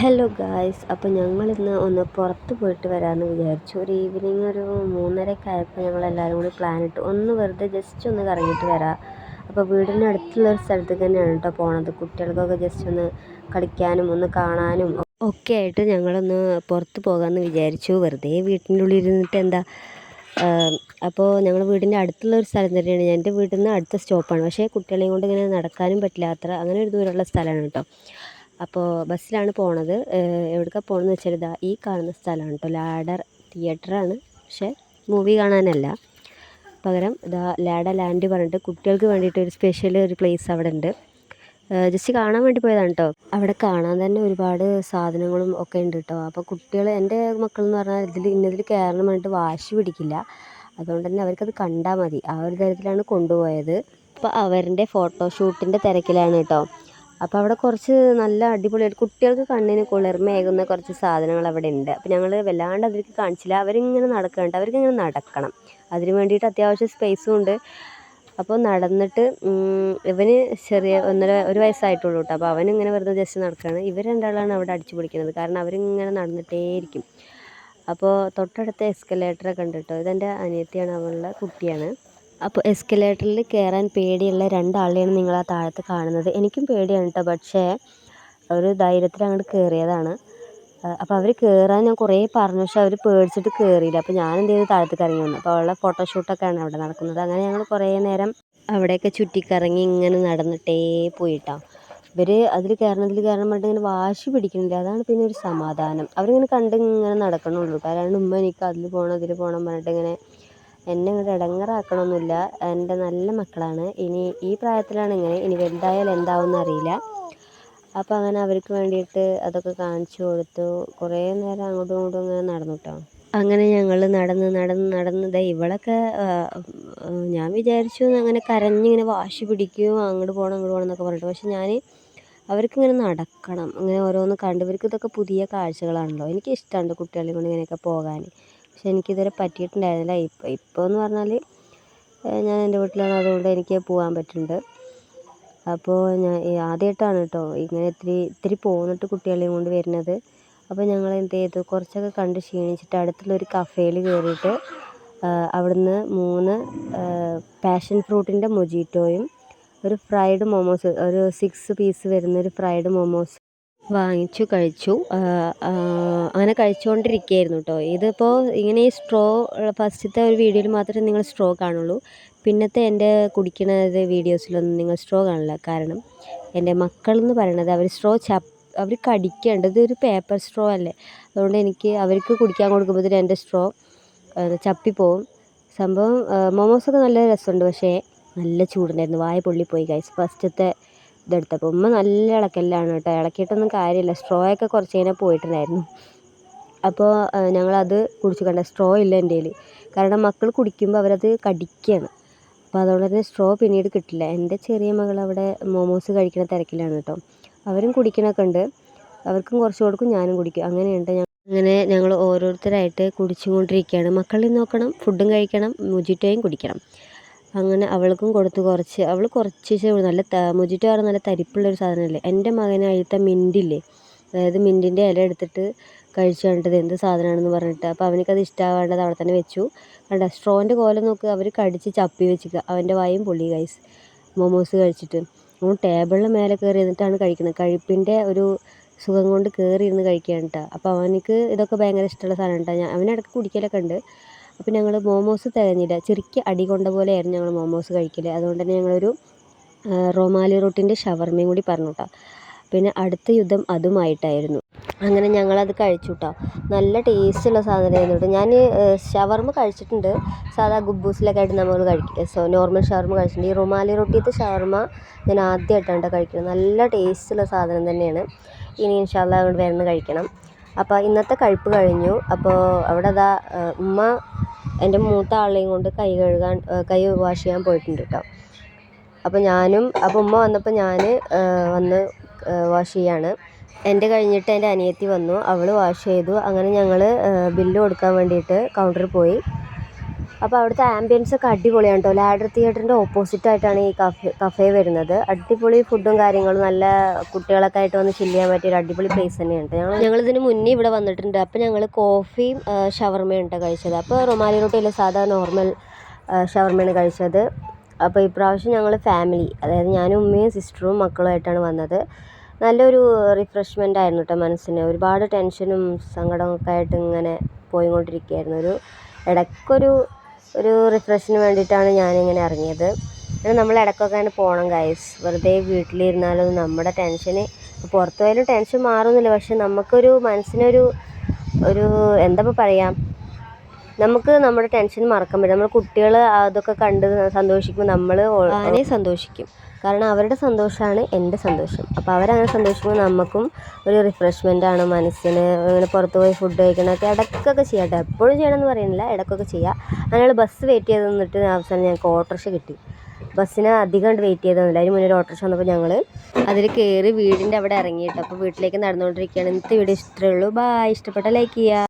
Hello guys അപ്പോൾ ഞങ്ങളിന്ന് ഒന്ന് പുറത്ത് പോയിട്ട് വരാമെന്ന് വിചാരിച്ചു. ഒരു ഈവനിങ് ഒരു മൂന്നരയൊക്കെ ആയപ്പോൾ ഞങ്ങളെല്ലാവരും കൂടി പ്ലാൻ ഇട്ടു. ഒന്ന് വെറുതെ ജസ്റ്റ് ഒന്ന് കറങ്ങിയിട്ട് വരാം. അപ്പോൾ വീടിന്റെ അടുത്തുള്ള ഒരു സ്ഥലത്തേക്ക് തന്നെയാണ് കേട്ടോ പോണത്. കുട്ടികൾക്കൊക്കെ ജസ്റ്റ് ഒന്ന് കളിക്കാനും ഒന്ന് കാണാനും. ഒക്കെ ആയിട്ട് ഞങ്ങളൊന്ന് പുറത്ത് പോകാമെന്ന് വിചാരിച്ചു. വെറുതെ വീട്ടിന്റെ ഉള്ളിൽ ഇരുന്നിട്ട് എന്താ അപ്പോൾ ഞങ്ങൾ വീടിന്റെ അടുത്തുള്ള ഒരു സ്ഥലം തന്നെയാണ്. എന്റെ വീട്ടിൽ നിന്ന് അടുത്ത സ്റ്റോപ്പാണ് പക്ഷേ കുട്ടികളെയും കൊണ്ട് ഇങ്ങനെ നടക്കാനും പറ്റില്ല അത്ര അങ്ങനെ ഒരു ദൂരമുള്ള സ്ഥലമാണ് കേട്ടോ അപ്പോൾ ബസ്സിലാണ് പോണത്. എവിടേക്കാണ് പോകണമെന്ന് വെച്ചാൽ ഇതാ ഈ കാണുന്ന സ്ഥലമാണ് കേട്ടോ ലാഡർ തിയേറ്ററാണ് പക്ഷേ മൂവി കാണാനല്ല. പകരം ഇതാ ലാഡ ലാൻഡ് പറഞ്ഞിട്ട് കുട്ടികൾക്ക് വേണ്ടിയിട്ട് ഒരു സ്പെഷ്യൽ ഒരു പ്ലേസ് അവിടെ ഉണ്ട്. ജസ്റ്റ് കാണാൻ വേണ്ടി പോയതാണ് കേട്ടോ അവിടെ കാണാൻ തന്നെ ഒരുപാട് സാധനങ്ങളും ഒക്കെ ഉണ്ട് കേട്ടോ അപ്പോൾ കുട്ടികൾ എന്റെ മക്കളെന്ന് പറഞ്ഞാൽ ഇതിൽ ഇന്നതിൽ കയറണം പറഞ്ഞിട്ട് വാശി പിടിക്കില്ല. അതുകൊണ്ട് തന്നെ അവർക്കത് കണ്ടാൽ മതി. ആ ഒരു തരത്തിലാണ് കൊണ്ടുപോയത്. അപ്പോൾ അവരുടെ ഫോട്ടോഷൂട്ടിന്റെ തിരക്കിലാണ് കേട്ടോ അപ്പോൾ അവിടെ കുറച്ച് നല്ല അടിപൊളിയായിട്ട് കുട്ടികൾക്ക് കണ്ണിന് കുളിർമയേകുന്ന കുറച്ച് സാധനങ്ങൾ അവിടെ ഉണ്ട്. അപ്പോൾ ഞങ്ങൾ വല്ലാണ്ട് അവർക്ക് കാണിച്ചില്ല. അവരിങ്ങനെ നടക്കുന്നുണ്ട് അവർക്കിങ്ങനെ നടക്കണം. അതിന് വേണ്ടിയിട്ട് അത്യാവശ്യം സ്പേസും ഉണ്ട്. അപ്പോൾ നടന്നിട്ട് ഇവന് ചെറിയ ഒന്നര ഒരു വയസ്സായിട്ടുള്ളൂ കേട്ടോ. അപ്പോൾ അവനിങ്ങനെ വെറുതെ ജസ്റ്റ് നടക്കുകയാണ്. ഇവർ രണ്ടാളാണ് അവിടെ അടിച്ചു പിടിക്കുന്നത് കാരണം അവരിങ്ങനെ നടന്നിട്ടേയിരിക്കും. അപ്പോൾ തൊട്ടടുത്ത എസ്കലേറ്ററൊക്കെ ഉണ്ട് കേട്ടോ. ഇതെന്റെ അനിയത്തിയാണ് അവളുടെ കുട്ടിയാണ്. അപ്പോൾ എസ്കലേറ്ററിൽ കയറാൻ പേടിയുള്ള രണ്ടാളെയാണ് നിങ്ങൾ ആ താഴത്ത് കാണുന്നത്. എനിക്കും പേടിയാണ് കേട്ടോ. പക്ഷേ ഒരു ധൈര്യത്തിൽ അങ്ങോട്ട് കയറിയതാണ്. അപ്പോൾ അവർ കയറാൻ ഞാൻ കുറേ പറഞ്ഞു. പക്ഷേ അവർ പേടിച്ചിട്ട് കയറിയില്ല. അപ്പോൾ ഞാൻ എന്ത് ചെയ്തു? താഴത്തേക്ക് ഇറങ്ങി വന്നു. അപ്പോൾ അവളുടെ ഫോട്ടോഷൂട്ടൊക്കെയാണ് അവിടെ നടക്കുന്നത്. അങ്ങനെ ഞങ്ങൾ കുറേ നേരം അവിടെയൊക്കെ ചുറ്റിക്കറങ്ങി ഇങ്ങനെ നടന്നിട്ടേ പോയിട്ടാ. ഇവർ അതിൽ കയറണം ഇതിൽ കയറണം പറഞ്ഞിട്ട് ഇങ്ങനെ വാശി പിടിക്കുന്നില്ല. അതാണ് പിന്നെ ഒരു സമാധാനം. അവരിങ്ങനെ കണ്ട് ഇങ്ങനെ നടക്കണുള്ളൂ. കാരണം ഉമ്മ എനിക്ക് അതിൽ പോകണം അതിൽ പോകണം പറഞ്ഞിട്ട് ഇങ്ങനെ എന്നെ ഇങ്ങോട്ട് ഇടങ്ങേറാക്കണമൊന്നുമില്ല എന്റെ നല്ല മക്കളാണ്. ഇനി ഈ പ്രായത്തിലാണ് ഇങ്ങനെ ഇനി വലുതായാൽ എന്താവുമെന്ന് അറിയില്ല. അപ്പോൾ അങ്ങനെ അവർക്ക് വേണ്ടിയിട്ട് അതൊക്കെ കാണിച്ചു കൊടുത്തു. കുറേ നേരം അങ്ങോട്ടും ഇങ്ങോട്ടും ഇങ്ങനെ നടന്നു കേട്ടോ അങ്ങനെ ഞങ്ങൾ നടന്ന് നടന്ന് നടന്ന് ദേ ഇവളൊക്കെ ഞാൻ വിചാരിച്ചു അങ്ങനെ കരഞ്ഞിങ്ങനെ വാശി പിടിക്കും അങ്ങോട്ട് പോകണം അങ്ങോട്ട് പോകണം എന്നൊക്കെ പറഞ്ഞിട്ട്. പക്ഷെ ഞാൻ അവർക്കിങ്ങനെ നടക്കണം. അങ്ങനെ ഓരോന്ന് കണ്ട് ഇവർക്ക് ഇതൊക്കെ പുതിയ കാഴ്ചകളാണല്ലോ. എനിക്ക് ഇഷ്ടമുണ്ട് കുട്ടികളെയും കൊണ്ട് ഇങ്ങനെയൊക്കെ പോകാൻ. പക്ഷെ എനിക്കിതുവരെ പറ്റിയിട്ടുണ്ടായിരുന്നില്ല. ഇപ്പോൾ ഇപ്പോൾ എന്ന് പറഞ്ഞാൽ ഞാൻ എന്റെ വീട്ടിലാണ്. അതുകൊണ്ട് എനിക്ക് പോകാൻ പറ്റുന്നുണ്ട്. അപ്പോൾ ഞാൻ ആദ്യമായിട്ടാണ് കേട്ടോ ഇങ്ങനെ ഇത്തിരി ഇത്തിരി പോന്നിട്ട് കുട്ടികളെയും കൊണ്ട് വരുന്നത്. അപ്പോൾ ഞങ്ങൾ എന്ത് ചെയ്തു? കുറച്ചൊക്കെ കണ്ട് ക്ഷീണിച്ചിട്ട് അടുത്തുള്ള ഒരു കഫേയിൽ കയറിയിട്ട് അവിടുന്ന് മൂന്ന് പാഷൻ ഫ്രൂട്ടിന്റെ മൊജീറ്റോയും ഒരു ഫ്രൈഡ് മോമോസ് ഒരു സിക്സ് പീസ് വരുന്ന ഒരു ഫ്രൈഡ് മോമോസ് വാങ്ങിച്ചു കഴിച്ചു. അങ്ങനെ കഴിച്ചുകൊണ്ടിരിക്കുകയായിരുന്നു കേട്ടോ. ഇതിപ്പോൾ ഇങ്ങനെ ഈ സ്ട്രോ ഫസ്റ്റത്തെ ഒരു വീഡിയോയിൽ മാത്രമേ നിങ്ങൾ സ്ട്രോ കാണുള്ളൂ. പിന്നത്തെ എന്റെ കുടിക്കണത് വീഡിയോസിലൊന്നും നിങ്ങൾ സ്ട്രോ കാണില്ല. കാരണം എന്റെ മക്കളെന്ന് പറയണത് അവർ സ്ട്രോ ചപ്പ് അവർ കടിക്കേണ്ടത് ഒരു പേപ്പർ സ്ട്രോ അല്ലേ? അതുകൊണ്ട് എനിക്ക് അവർക്ക് കുടിക്കാൻ കൊടുക്കുമ്പോഴത്തേന് എന്റെ സ്ട്രോ ചപ്പിപ്പോവും. സംഭവം മോമോസൊക്കെ നല്ല രസമുണ്ട്. പക്ഷേ നല്ല ചൂടുണ്ടായിരുന്നു. വായ പൊള്ളിപ്പോയി ഗൈസ് ഫസ്റ്റത്തെ ഇതെടുത്തപ്പോൾ ഉമ്മ നല്ല ഇളക്കലാണ് കേട്ടോ. ഇളക്കിയിട്ടൊന്നും കാര്യമില്ല. സ്ട്രോ ഒക്കെ കുറച്ച് കഴിഞ്ഞാൽ പോയിട്ടുണ്ടായിരുന്നു അപ്പോൾ ഞങ്ങളത് കുടിച്ചു. കണ്ട? സ്ട്രോ ഇല്ല എന്റെ കയ്യിൽ കാരണം മക്കൾ കുടിക്കുമ്പോൾ അവരത് കടിക്കുകയാണ് അപ്പോൾ അതുകൊണ്ട് തന്നെ സ്ട്രോ പിന്നീട് കിട്ടില്ല. എന്റെ ചെറിയ മകൾ അവിടെ മോമോസ് കഴിക്കുന്ന തിരക്കിലാണ് കേട്ടോ. അവരും കുടിക്കണൊക്കെ ഉണ്ട്. അവർക്കും കുറച്ച് കൊടുക്കും ഞാനും കുടിക്കും. അങ്ങനെയുണ്ട് അങ്ങനെ ഞങ്ങൾ ഓരോരുത്തരായിട്ട് കുടിച്ചുകൊണ്ടിരിക്കുകയാണ്. മക്കളെയും നോക്കണം ഫുഡും കഴിക്കണം മുജിറ്റോയും കുടിക്കണം. അങ്ങനെ അവൾക്കും കൊടുത്തു കുറച്ച്. അവൾ കുറച്ച് നല്ല മൊജിറ്റോ പറഞ്ഞാൽ നല്ല തരിപ്പുള്ളൊരു സാധനമല്ലേ? എന്റെ മകന് അഴുത്ത മിന്റില്ലേ? അതായത് മിന്റിന്റെ ഇല എടുത്തിട്ട് കഴിച്ചു കണ്ടത് എന്ത് സാധനമാണെന്ന് പറഞ്ഞിട്ട്. അപ്പോൾ അവനക്കത് ഇഷ്ടമാവേണ്ടത് അവിടെ തന്നെ വെച്ചു. കണ്ട? സ്ട്രോന്റെ കോലം നോക്ക്. അവർ കടിച്ച് ചപ്പി വെച്ചിക്കുക അവന്റെ വായും പൊള്ളി ഗൈസ് മോമോസ് കഴിച്ചിട്ട്. അവൻ ടേബിളിന് മേലെ കയറി ഇരുന്നിട്ടാണ് കഴിക്കുന്നത്. കഴിപ്പിന്റെ ഒരു സുഖം കൊണ്ട് കയറി ഇരുന്ന് കഴിക്കുകയാണ് കേട്ടോ. അപ്പോൾ അവനക്ക് ഇതൊക്കെ ഭയങ്കര ഇഷ്ടമുള്ള സാധനം കേട്ടോ. ഞാൻ അവനിടയ്ക്ക് കുടിക്കലൊക്കെ ഉണ്ട്. അപ്പോൾ ഞങ്ങൾ മോമോസ് തികഞ്ഞില്ല. ചെറുക്കി അടി കൊണ്ട പോലെയായിരുന്നു ഞങ്ങൾ മോമോസ് കഴിക്കൽ അതുകൊണ്ട് തന്നെ ഞങ്ങളൊരു റൊമാലി റൊട്ടിന്റെ ഷവർമയും കൂടി പറഞ്ഞു കേട്ടോ പിന്നെ അടുത്ത യുദ്ധം അതുമായിട്ടായിരുന്നു. അങ്ങനെ ഞങ്ങളത് കഴിച്ചു കേട്ടോ നല്ല ടേസ്റ്റുള്ള സാധനമായിരുന്നു കേട്ടോ ഞാൻ ഷവർമ കഴിച്ചിട്ടുണ്ട്. സാധാ ഗുബൂസിലൊക്കെ ആയിട്ട് നമ്മൾ കഴിക്കും സോ നോർമൽ ഷവർമ കഴിച്ചിട്ടുണ്ട്. ഈ റൊമാലി റൊട്ടിയത്തെ ഷവർമ ഞാൻ ആദ്യമായിട്ടാണ് കഴിക്കുന്നത് നല്ല ടേസ്റ്റുള്ള സാധനം തന്നെയാണ്. ഇനി ഇൻഷാല്ല അവിടെ വരുന്ന കഴിക്കണം. അപ്പോൾ ഇന്നത്തെ കഴിപ്പ് കഴിഞ്ഞു. അപ്പോൾ അവിടെ അതാ ഉമ്മ എന്റെ മൂത്ത ആളെയും കൊണ്ട് കൈ കഴുകാൻ കൈ വാഷ് ചെയ്യാൻ പോയിട്ടുണ്ട് കേട്ടോ അപ്പോൾ ഞാനും അപ്പോൾ ഉമ്മ വന്നപ്പോൾ ഞാൻ വന്ന് വാഷ് ചെയ്യാണ്. എന്റെ കഴിഞ്ഞിട്ട് എന്റെ അനിയത്തി വന്നു അവൾ വാഷ് ചെയ്തു. അങ്ങനെ ഞങ്ങൾ ബില്ല് കൊടുക്കാൻ വേണ്ടിയിട്ട് കൗണ്ടറിൽ പോയി. അപ്പോൾ അവിടുത്തെ ആംബിയൻസ് ഒക്കെ അടിപൊളിയാണ് കേട്ടോ. ലാഡർ തിയേറ്ററിന്റെ ഓപ്പോസിറ്റ് ആയിട്ടാണ് ഈ കഫേ കഫേ വരുന്നത്. അടിപൊളി ഫുഡും കാര്യങ്ങളും നല്ല കുട്ടികളൊക്കെ ആയിട്ട് വന്ന് ചില്ല് ചെയ്യാൻ പറ്റിയ ഒരു അടിപൊളി പ്ലേസ് തന്നെയാണ് ഞങ്ങൾ ഞങ്ങളിതിന് മുന്നേ ഇവിടെ വന്നിട്ടുണ്ട്. അപ്പോൾ ഞങ്ങൾ കോഫിയും ഷവർമയും ഉണ്ട് കഴിച്ചത്. അപ്പോൾ റൊമാലി റൊട്ടിയിലെ സാധാ നോർമൽ ഷവർമയാണ് കഴിച്ചത്. അപ്പോൾ ഇപ്രാവശ്യം ഞങ്ങൾ ഫാമിലി അതായത് ഞാനും ഉമ്മയും സിസ്റ്ററും മക്കളുമായിട്ടാണ് വന്നത്. നല്ലൊരു റിഫ്രഷ്മെന്റ് ആയിരുന്നു കേട്ടോ മനസ്സിന്. ഒരുപാട് ടെൻഷനും സങ്കടമൊക്കെ ആയിട്ട് ഇങ്ങനെ പോയിക്കൊണ്ടിരിക്കുകയായിരുന്നു. ഒരു ഇടയ്ക്കൊരു ഒരു റിഫ്രഷിന് വേണ്ടിയിട്ടാണ് ഞാനിങ്ങനെ ഇറങ്ങിയത്. പിന്നെ നമ്മൾ ഇടയ്ക്കൊക്കെ അങ്ങനെ പോകണം ഗൈസ് വെറുതെ വീട്ടിലിരുന്നാലും നമ്മുടെ ടെൻഷന് പുറത്തു പോയാലും ടെൻഷൻ മാറുന്നില്ല. പക്ഷെ നമുക്കൊരു മനസ്സിനൊരു ഒരു എന്താ ഇപ്പോൾ പറയാം? നമുക്ക് നമ്മുടെ ടെൻഷൻ മറക്കാൻ പറ്റും. നമ്മൾ കുട്ടികൾ അതൊക്കെ കണ്ട് സന്തോഷിക്കുമ്പോൾ നമ്മൾ ഞാനേ സന്തോഷിക്കും. കാരണം അവരുടെ സന്തോഷമാണ് എന്റെ സന്തോഷം. അപ്പോൾ അവരങ്ങനെ സന്തോഷിക്കുമ്പോൾ നമുക്കും ഒരു റിഫ്രഷ്മെന്റ് ആണ് മനസ്സിന് അങ്ങനെ പുറത്ത് പോയി ഫുഡ് കഴിക്കണമൊക്കെ ഇടയ്ക്കൊക്കെ ചെയ്യാം എപ്പോഴും ചെയ്യണമെന്ന് പറയുന്നില്ല ഇടയ്ക്കൊക്കെ ചെയ്യാം. അങ്ങനെയുള്ള ബസ് വെയിറ്റ് ചെയ്ത് നിന്നിട്ട് അവസാനം ഞങ്ങൾക്ക് ഓട്ടോറിക്ഷ കിട്ടി. ബസ്സിന് അധികം വെയിറ്റ് ചെയ്തൊന്നുമില്ല അതിന് മുന്നേ ഓട്ടോറിക്ഷ വന്നപ്പോൾ ഞങ്ങൾ അതിൽ കയറി വീടിന്റെ അവിടെ ഇറങ്ങിയിട്ട് അപ്പോൾ വീട്ടിലേക്ക് നടന്നുകൊണ്ടിരിക്കുകയാണ്. ഇന്നത്തെ വീഡിയോ ഇഷ്ടമേ ഉള്ളൂ. ബായ് ഇഷ്ടപ്പെട്ട ലൈക്ക് ചെയ്യുക.